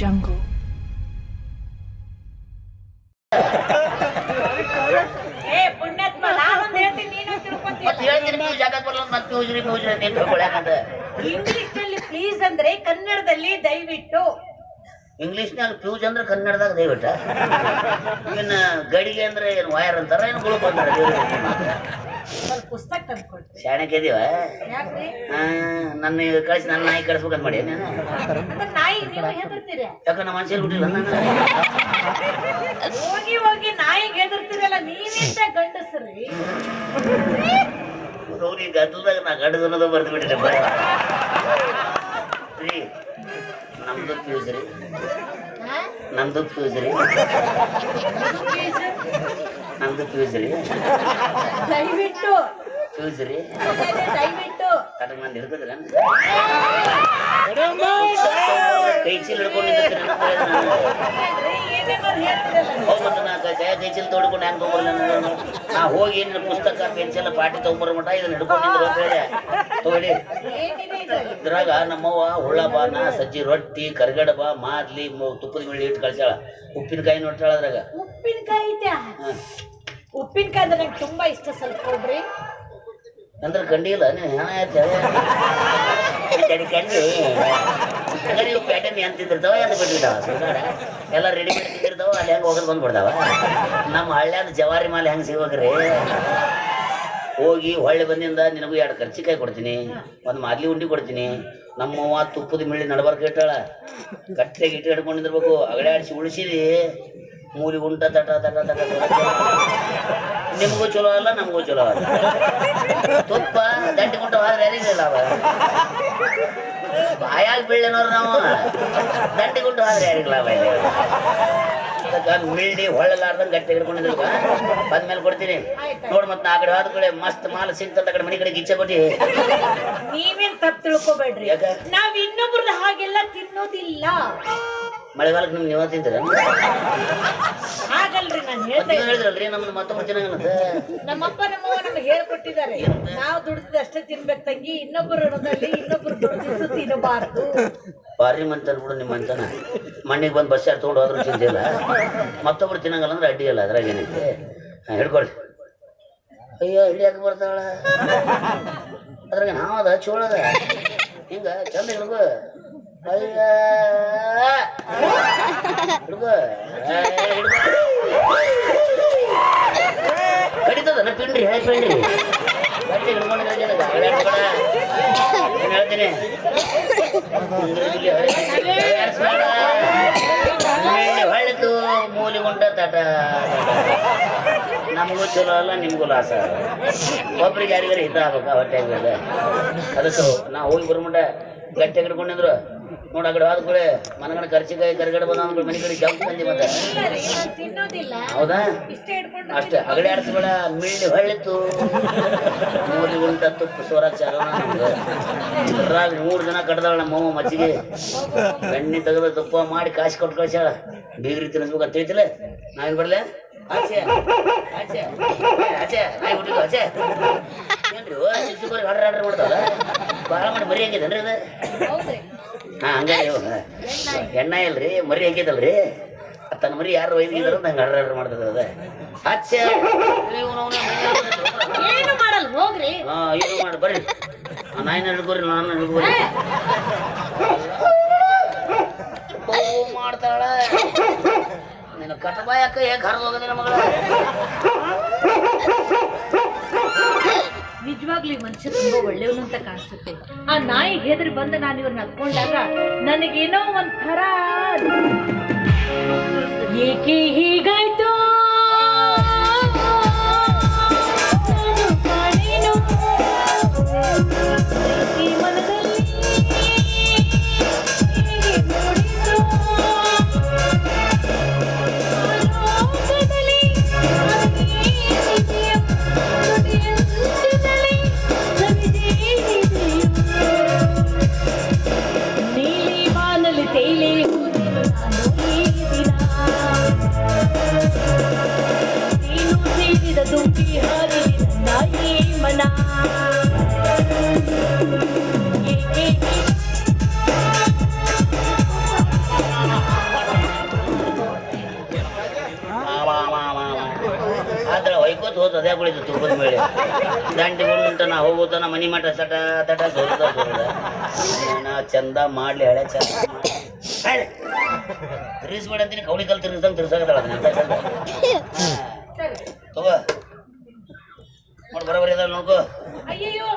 jungle. ಇಂಗ್ಲಿಷ್ನಲ್ಲಿ please ಅಂದ್ರೆ ಕನ್ನಡದಲ್ಲಿ ದಯವಿಟ್ಟು. ಇಂಗ್ಲಿಷ್ನಾಗ ಫ್ಯೂಸ್ ಅಂದ್ರೆ ಕನ್ನಡದಾಗ ದಯವಿಟ್ಟ. ಇನ್ನು ಗಡಿಗೆ ಅಂದ್ರೆ ಏನು ವೈರ್ ಅಂತಾರ ಏನು ಸ್ವಲ್ಪ ಪುಸ್ತಕ ತಂದ್ಕೊಡ್ರಿ ಶಾಣಕ್ಕೆ ಇದೀವ? ಯಾಕ್ರಿ? ನನ್ನ ಕಳಿಸಿ ನನ್ನ ನಾಯಿ ಕಳಿಸ್ಬೇಕಂತ ಮಾಡಿ ನಾನು? ಅಂದ್ರೆ ನಾಯಿ ನೀವು ಹೆದರ್ತೀರಿ? ಯಾಕ ನಮ್ಮ ಬಿಟ್ಟಿಲ್ಲ ಹೋಗಿ ಹೋಗಿ ನಾಯಿಗೆ ಹೆದರ್ತೀರಲ್ಲ ನೀವೆಂತ ಗಂಡಸ್ರಿ. ಗದ್ದಲದಾಗ ನಾ ಗಡ್ಡ ಅನ್ನೋದು ಬರ್ದು ಬಿಟ್ಟಿದ್ದೆ ರೀ ನಮ್ದು ಫ್ಯೂಸ್ ರೀ. ನಮ್ದು ಫ್ಯೂಸ್ ರೀ. ನಮ್ದು ಚೂಸ್ರಿ ದಯವಿಟ್ಟು. ಚೂಸ್ರಿ ದಯವಿಟ್ಟು. ತಟಕ್ ಮಂದಿ ಹಿಡ್ಕೋದಿಲ್ಲ ಕೈ ಚೀಲ ಹಿಡ್ಕೊಂಡು ನಿಂತಿರ್ತೀನಿ ಅಂತ ನಾನು. ಏನ್ರಿ, ಏನೇನೋ ಹೇಳ್ತೀರಲ್ಲ ಮತ್ತೆ ನಾ ಕೈ ಕೈ ಚೀಲ ತೋಡ್ಕೊಂಡು ಹೆಂಗ್ ತೊಗೊಂಬರ್ಲ ನಾನು? ನಾ ಹೋಗಿ ಏನ್ ಪುಸ್ತಕ ಪೆನ್ಸಿಲ್ ಪಾಟಿ ತಗೊಂಬರ ಮಟ್ಟ ಇದನ್ನ ಹಿಡ್ಕೊಂಡಿದ್ರು ಅಂತ ಹೇಳಿ. ತಗೊಳ್ಳಿ. ಏನಿದೆ ಇದ್ರಲ್ಲಿ ಇದ್ರಾಗ ನಮ್ಮವ್ವ ಉಳ್ಳಬಾನ ಸಜ್ಜಿ ರೊಟ್ಟಿ ಕರ್ಗಡಬ ಮಾದ್ಲಿ ತುಪ್ಪದ ಮೇಲೆ ಇಟ್ಟು ಕಳ್ಸ್ಯಾಳ. ಉಪ್ಪಿನಕಾಯಿ ನೋಡ್ತಾಳ ಅದ್ರಾಗ ಉಪ್ಪಿನಕಾಯಿ ಐತೆ. ಹ. ಉಪ್ಪಿನಕಾಯಿ ಅಂದ್ರೆ ನಂಗೆ ತುಂಬಾ ಇಷ್ಟ ಸ್ವಲ್ಪ ಕೊಡ್ರಿ. ಅಂದ್ರೆ ಕಂಡಿಲ್ಲ ನೀವು ಹೆಣ ಆಯ್ತು ತಡಿ ಕಂಡಿ ಹಂಗಾರೆ ಇವು ಪ್ಯಾಟರ್ನ್ ಎಂತ ತಿಂದಿರ್ತಾವ ಎಂತ ಬಿಟ್ಟಿರ್ತಾವ ಸುಧಾರ ಎಲ್ಲ ರೆಡಿಮೇಡ್ ತಿಂದಿರ್ತಾವ ಅಲ್ಲಿ ಹೆಂಗೆ ಹೋಗೋದು ಬಂದ್ಬಿಡ್ತಾವ ನಮ್ಮ ಹಳ್ಳ್ಯಾದ ಜವಾರಿ ಮಾಲೆ ಹೆಂಗೆ ಸಿಗ್ಬೇಕ್ರಿ? ಹೋಗಿ ಹೊಳ್ಳಿ ಬಂದಿಂದ ನಿನಗೂ ಎರಡು ಕರ್ಚಿಕಾಯಿ ಕೊಡ್ತೀನಿ ಒಂದು ಮಾದ್ಲಿ ಉಂಡಿ ಕೊಡ್ತೀನಿ. ನಮ್ಮವ್ವ ತುಪ್ಪದ ಮಿಳ್ಳಿ ನಡಬಾರ್ಕ ಇಟ್ಟಾಳ. ಕಟ್ಟೆಗೆ ಇಟ್ಟು ಹಿಡ್ಕೊಂಡಿರ್ಬೇಕು ಅಗಡೆ ಆಡಿಸಿ ಉಳಿಸಿದಿ. ಮೂಲಿ ಉಂಟ ತಟ ತಟ ತಟ. ನಿಮಗೂ ಚಲೋ ಅಲ್ಲ ನಮಗೂ ಚಲೋ ಅಲ್ಲ. ತುಪ್ಪ ದಂಟಿ ಗುಂಟ ಹೋದ್ರೆ ಯಾರಿಗಿಲ್ಲ ಅವ ಬಾಯಾಗ ಬೀಳನವ್ರು ನಾವು. ದಂಟಿ ಗುಂಟ ಹೋದ್ರೆ ಯಾರಿಗಿಲ್ಲ ಅವ ಮಿಳ್ಳಿ ಹೊಳ್ಳಲಾರ್ದಂಗ ಗಟ್ಟಿ ಹಿಡ್ಕೊಂಡಿದ್ರು ಬಂದ್ಮೇಲೆ ಕೊಡ್ತೀನಿ. ನೋಡ್ ಮತ್ತೆ ಆ ಕಡೆ ಹೋದ ಕಡೆ ಮಸ್ತ್ ಮಾಲ ಸಿಗ್ತದ ಆ ಕಡೆ ಮನೆ ಕಡೆ ಗಿಚ್ಚೆ ಕೊಟ್ಟಿ. ನೀವೇನ್ ತಪ್ಪು ತಿಳ್ಕೊಬೇಡ್ರಿ? ನಾವ್ ಇನ್ನೊಬ್ರದ ಹಾಗೆಲ್ಲ ತಿನ್ನೋದಿಲ್ಲ. ಮಳೆಗಾಲಕ್ಕೆ ನಿಮ್ಗೆ ನೀವ ತಿಂತೀರ? ಹಾಗಲ್ರಿ ನಾನು ಇದ್ದೀನಿ. ಹೇಳಿದ್ರಲ್ರಿ ನಮ್ದು ಮತ್ತೊಬ್ಬರು ಚೆನ್ನಾಗತ್ತೆ ನಮ್ಮಪ್ಪ ನಮ್ಮವ್ವ ನಮ್ಗೆ ಹೇಳ್ಕೊಟ್ಟಿದ್ದಾರೆ. ನಾವು ದುಡ್ದಿದ್ದು ಅಷ್ಟೇ ತಿನ್ಬೇಕು ತಂಗಿ ಇನ್ನೊಬ್ಬರು ಋಣದಲ್ಲಿ ಇನ್ನೊಬ್ರು ದುಡ್ದಿದ್ದು ತಿನ್ನಬಾರದು. ಭಾರಿ ಮಂತಲ್ ಬಿಡು ನಿಮ್ಮ ಮಂತನ. ಮಣ್ಣಿಗೆ ಬಂದು ಬಸ್ ಯಾರು ತೊಗೊಂಡು ಹೋದ್ರು ಚಿಂತಿಲ್ಲ ಮತ್ತೊಬ್ರು ತಿನ್ನಂಗಲ್ಲ ಅಂದ್ರೆ ಅಡ್ಡಿ ಇಲ್ಲ ಅದ್ರಾಗ ಏನೈತೆ ಹಾಂ ಹಿಡ್ಕೊಳ್ಳಿ ಅಯ್ಯೋ ಯಾಕೆ ಬರ್ತಾಳ ಅದ್ರಾಗ ನಾವು ಅದ ಚೋಳದ. ಹಿಂಗ ಚಂದ ಹಿಡ್ಕೊ ಕಡಿತದ ಹೇಳಿ ಪಿಂಡ್ರಿ. ಏನ್ ಹೇಳ್ತೀನಿ ಹೊಳ್ಳಿತು ಮೂಲಿ ಉಂಟ ತಟ ನಮಗೂ ಚಲೋ ಅಲ್ಲ ನಿಮಗೂ ಲಾಸ ಒಬ್ರಿಗೆ ಯಾರಿಗಾರ ಹಿತ ಆಗ್ಬೇಕು ಹೊಟ್ಟೆ ಅದಕ್ಕೆ ನಾ ಹೋಗಿ ಬರ್ಮುಂಡ ಗಟ್ಟಿ ಹಿಡ್ಕೊಂಡಿದ್ರು ನೋಡ ಕಡೆ ಹೋದ ಕೂಡ ಮನಗಣ ಖರ್ಚಿಕಾಯಿ ಕರ್ಗಡೆ ಬಂದ ಅಂದ್ಬಿಟ್ಟು ಮನೆ ಕಡೆ ಜಂಪ್ ತಂದಿ ಮತ್ತೆ. ಹೌದಾ? ಅಷ್ಟೇ ಅಗಡೆ ಆಡಿಸ್ಬೇಡ ಮಿಳ್ಳಿ ಹೊಳ್ಳಿತು ಮೂರಿ ಉಂಟ ತುಪ್ಪ ಸೋರ ಚಾಲೋಣ ಮೂರು ಜನ ಕಟ್ಟದಾಳ ನಮ್ಮ ಅವ್ವ ಮಚ್ಚಿಗೆ ಬೆಣ್ಣೆ ತೆಗೆದು ತುಪ್ಪ ಮಾಡಿ ಕಾಶಿ ಕೊಟ್ಟು ಕಳ್ಸ್ಯಾಳ. ಬೀಗ್ರಿ ತಿನ್ನಿಸ್ಬೇಕು ಅಂತ ಹೇಳ್ತಿಲ್ಲ ನಾವೇನು ಬರ್ಲೆ ಆಚೆ ಆಚೆ ಆಚೆ ನಾಯಿ ಹುಟ್ಟಿದ್ವು ಆಚೆ. ಏನ್ರಿ ಆರ್ಡರ್ ಆರ್ಡರ್ ಮಾಡ್ತಾವಲ್ಲ ಭಾಳ ಮಾಡಿ ಮರಿ ಹಂಗಿದನ್ರಿ ಅದು? ಹೌದ್ರಿ ಹಾ ಹಂಗಾಗಿ ಇವಾಗ ಎಣ್ಣ ಇಲ್ರಿ ಮರಿ ಹಾಕಿದಲ್ರಿ ತನ್ನ ಮರಿ ಯಾರು ಒಯ್ದಿದ್ರು ನಂಗೆ ಆರ್ಡರ್ ಆರ್ಡರ್ ಮಾಡ್ತದ ಅದ. ಅಚ್ಚೆ ಏನು ಮಾಡಲ್ ಹೋಗ್ರಿ. ಹಾ ಇದು ಮಾಡಿ ಬರ್ರಿ. ಆ ನಾಯಿನ ಹಿಡ್ಕೋರಿ ನಾನು ಹಿಡ್ಕೋರಿ ಓ ಮಾಡ್ತಾಳ. ನಿನ್ನ ಕಟಬಾಯಕ್ಕ ಯಾಕೆ ಹರಿದು ಹೋಗೋದಿಲ್ಲ ಮಗಳ? ನಿಜವಾಗ್ಲೂ ಈ ಮನುಷ್ಯ ತುಂಬಾ ಒಳ್ಳೆಯವನು ಅಂತ ಕಾಣಿಸುತ್ತೆ. ಆ ನಾಯಿ ಹೆದರಿ ಬಂದು ನಾನು ಇವ್ರನ್ನ ಹತ್ಕೊಂಡಾಗ ನನಗೇನೋ ಒಂಥರ ಏಕೆ ಹೀಗಾಯ್ತು ಹೊಯ್ಕೋತ ಹೋದ ಅದೇ ಕುಳಿತು ತುಪ್ಪದ ಮೇಲೆ. ದಂಡಿ ಗುಂಟ ನಾ ಹೋಗುತ್ತಾನ ಮನಿ ಮಠ ಸಟ ತಟ ಸೋದ ನಾ ಚಂದ ಮಾಡ್ಲಿ ಹಳೆ ಚಂದ. ತಿರ್ಗಿಸ್ಬೇಡ ಅಂತೀನಿ ಕೌಳಿ ಕಲ್ ತಿರ್ಗಿಸ್ದಂಗೆ ತಿರ್ಸಾಕತ್ತಾಳ ಎಂತ ಚಂದ? ತಗೋ. ನೋಡಿ ಬರೋಬರಿ ಅದಾವ ನೋಡ್ಕೋ. ಅಯ್ಯಯ್ಯೋ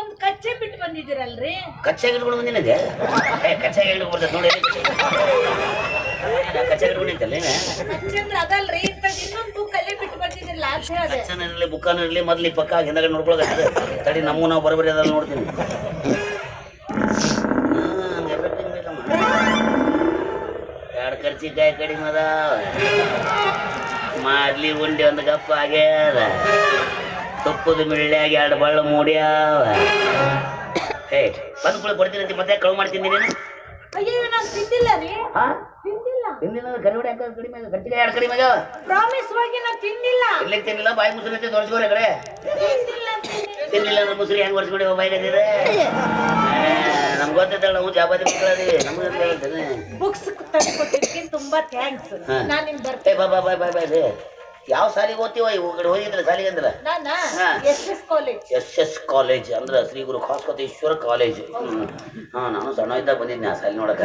ಒಂದು ಕಚ್ಚೆ ಬಿಟ್ಟು ಬಂದಿದ್ದೀರಲ್ರಿ? ಕಚ್ಚೆ ಹಿಡ್ಕೊಂಡು ಬಂದಿನದೆ ಏ ಕಚ್ಚಾಗಿ ಇಟ್ಕೊಂಡು ಬರ್ತದೆ ನೋಡಿ ಕಚ್ಚೆ? ಇಟ್ಕೊಂಡು ನಿಂತಲ್ಲ ಕಚ್ಚೆ ಅಂದ್ರೆ ಅದಲ್ರಿ ಇಂಥದ್ ಇನ್ನೊಂದ್ ಬುಕ್ ಅಲ್ಲೇ ಬಿಟ್ಟು ಕಚ್ಚನ ಇರಲಿ ಬುಕ್ಕಾನ ಇರಲಿ ಮೊದ್ಲು ಪಕ್ಕ ಹಿಂದಗಡೆ ನೋಡ್ಕೊಳಕ ತಡಿ ನಮ್ಮ ನಾವು ಬರಬರಿ ಅದ ನೋಡ್ತೀನಿ. ಎರಡು ಖರ್ಚಿಕಾಯಿ ಕಡಿಮೆ ಅದಾವ. ಮಾರ್ಲಿ ಉಂಡೆ ಒಂದು ಗಪ್ಪ ಆಗ್ಯಾದ. ತುಪ್ಪದ ಮಿಳ್ಳ್ಯಾಗ ಎರಡು ಬಳ್ಳ ಮೂಡ್ಯಾವ. ಏ ಬಂದು ಕೂಡ ಕೊಡ್ತೀನಿ ಅಂತ ಮತ್ತೆ ಕಳು ಮಾಡ್ತೀನಿ ನೀನು. ಅಯ್ಯಯ್ಯೋ ನಾನ್ ತಿಂದಿಲ್ಲ ರೀ. ಆ? ತಿಂದಿಲ್ಲ. ಹಿಂದಿನ ಕರಿವಡೆ ಹಾಕೋದು ಕಡಿಮೆ ಖರ್ಚಿಕಾಯಿ ಎರಡು ಕಡಿಮೆ ಆಗ್ಯಾವ ಪ್ರಾಮಿಸ್ ನಾನ್ ತಿಂದಿಲ್ಲ. ತಿನ್ನಿಲ್ಲ ಬಾಯಿ ಮುಸುರಿ ತೋರಿಸ್ಕೋರೆ ಕಡೆ. ತಿಂದಿಲ್ಲ ತಿಂದಿಲ್ಲ. ತಿನ್ನಿಲ್ಲ ಮುಸುರಿ ಹೆಂಗ್ ಬರ್ಸ್ಬಿಡಿ ಬಾಯಿಗದಿದೆ ನಮ್ಗೆ ಗೊತ್ತಿದ್ದಲ್ಲ ನಾವು ಜಾಬಾತಿ ಮಕ್ಕಳದಿ ನಮ್ಗೆ ಹೇಳ್ತೇನೆ ಬುಕ್ಸ್ ತಂದು ಕೊಟ್ಟಿದ್ದಕ್ಕೆ ತುಂಬಾ ಥ್ಯಾಂಕ್ಸ್ ಹಾ. ನಾನ್ ನಿಮ್ ಬರ್ತೆ ಬಾ ಬಾ ಬಾ ಬಾಯ್ ಬಾಯ್ ಬಾಯ್ ಯಾವ ಸಾಲಿಗೆ ಓದ್ತೀವ? ಕಡೆ ಹೋಗಿದ್ರೆ ಸಾಲಿಗೆ ಅಂದ್ರೆ. S S college. S S college ಅಂದ್ರೆ ಶ್ರೀ ಗುರು ಖಾಸ್ಕೋತೇಶ್ವರ ಕಾಲೇಜ್. ಹಾ ನಾನು ಸಣ್ಣ ಇದ್ದಾಗ ಬಂದಿದ್ದೆ ಆ ಸಾಲಿ ನೋಡಕ.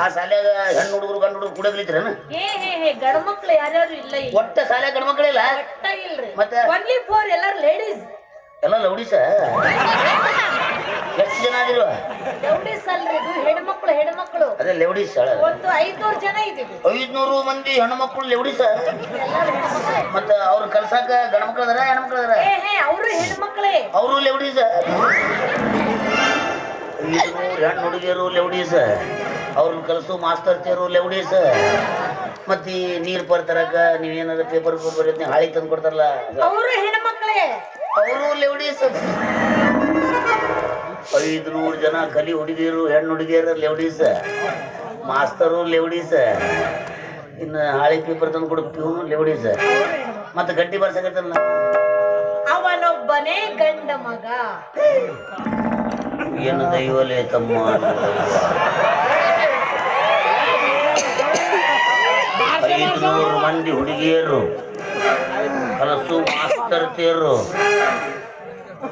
ಆ ಸಾಲ್ಯಾಗ ಹೆಣ್ಣು ಹುಡುಗರು ಗಂಡು ಹುಡುಗರು ಕುಡಗ್ಲಿತ್ರನ ಏ ಹೇ ಹೇ ಗಂಡ ಮಕ್ಳು ಯಾರ್ಯಾರು ಇಲ್ಲ ಒಟ್ಟ ಸಾಲ್ಯಾಗ ಗಂಡು ಮಕ್ಕಳಿಲ್ಲ ಒಟ್ಟ ಇಲ್ರಿ ಮತ್ತೆ? ಒನ್ಲಿ ಫೋರ್ ಎಲ್ಲಾರು ಲೇಡೀಸ್ ಎಲ್ಲ ಲೌಡಿಸ ಎಷ್ಟು ಜನ ಆಗಿರುವ ಲೇಡೀಸ್ ಅಲ್ರಿ ಇದು ಹೆಣ್ಮಕ್ಳು ಹೆಣ್ಮಕ್ಳು ಅದೇ ಲೆವಡಿಸ್ ಒಂದು ಐದ್ನೂರು ಜನ ಇದೀವಿ ಐದ್ನೂರು ಮಂದಿ ಹೆಣ್ಣು ಮಕ್ಕಳು ಲೆವಡಿಸ ಮತ್ತೆ ಹೆಣ್ಮಕ್ಳೇ ಅವ್ರ ಕಲ್ಸಾಕ ಗಂಡ ಮಕ್ಳು ಅದಾರ ಹೆಣ್ಣು ಮಕ್ಳು ಅದಾರ ಅವರು ಹೆಣ್ಮಕ್ಳೇ ಅವರು ಲೆವಡೀಸ ಹೆಣ್ಣು ಹುಡುಗಿಯರು ಲೆವಡಿಸ ಅವ್ರನ್ನ ಕಲಿಸು ಮಾಸ್ತರ್ ತೇರು ಲೆವಡಿಸ ಮತ್ತೆ ನೀರ್ ಬರ್ತರಕ ನೀವೇನಾದ್ರು ಪೇಪರ್ ಬರೀ ಹಾಳಿ ತಂದು ಕೊಡ್ತಾರಲ್ಲ ಅವರು ಹೆಣ್ಮಕ್ಳೇ ಅವರು ಲೆವಡೀಸ್ ಐದುನೂರು ಜನ ಕಲಿ ಹುಡುಗಿಯರು ಹೆಣ್ಣು ಹುಡುಗಿಯರು ಲೆವಡೀಸ ಮಾಸ್ತರು ಲೆವಡೀಸ ಇನ್ನು ಹಾಳಿ ಪೇಪರ್ ತಂದು ಕೊಡು ಪ್ಯೂನು ಲೆವಡೀಸ ಮತ್ತೆ ಗಟ್ಟಿ ಬರ್ಸಕತ್ತಲ್ಲ. ಅವನೊಬ್ಬನೇ ಗಂಡ ಮಗ. ಏನು ದೈವಲೇ ತಮ್ಮ ಐದುನೂರು ಮಂದಿ ಹುಡುಗಿಯರು. ಕಲಸು ಮಾಸ್ತರ್ತಿಯರು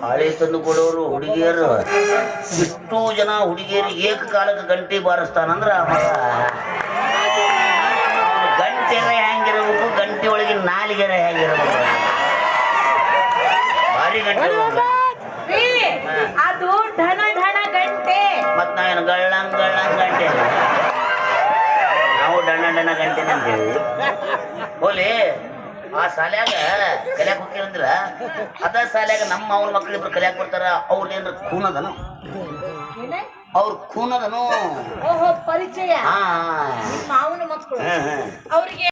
ಹಾಳೆ ತಂದು ಕೊಡೋರು ಹುಡುಗಿಯರು ಇಷ್ಟು ಜನ ಹುಡುಗಿಯರು ಏಕಕಾಲಕ್ಕೆ ಗಂಟೆ ಬಾರಿಸ್ತಾನಂದ್ರ ಗಂಟೆರ ಹೆಂಗಿರ್ಬೇಕು ಗಂಟೆ ಒಳಗೆ ನಾಲಿಗೆರ ಹೆಂಗಿರ್ಬೇಕು ಭಾರಿ ಗಂಟೆ ಅದು ಗಂಟೆ. ಮತ್ ನಾವೇನು ಗಳ್ಳಂಗ್ ಗಳ್ಳಂಗ್ ಗಂಟೆ ನಾವು ಡಣ್ಣ ಡಣ್ಣ ಗಂಟೆ ಅಂತೇವಿ ಹೋಲಿ. ಆ ಶಾಲ್ಯಾಗ ಕಲ್ಯಾಕ್ ಹೋಗ್ತೀರಂದ್ರ ಅದ ಶಾಲ್ಯಾಗ ನಮ್ಮ ಅವ್ರ ಮಕ್ಳಿಬ್ರು ಕಲ್ಯಾಕ್ ಬರ್ತಾರ ಅವ್ರ ಏನ್ರ ಖೂನದನು? ಏನೇ? ಅವ್ರ ಖೂನದನು? ಓಹೋ ಪರಿಚಯ. ಮಾವನ ಮಕ್ಕಳು. ಅವ್ರಿಗೆ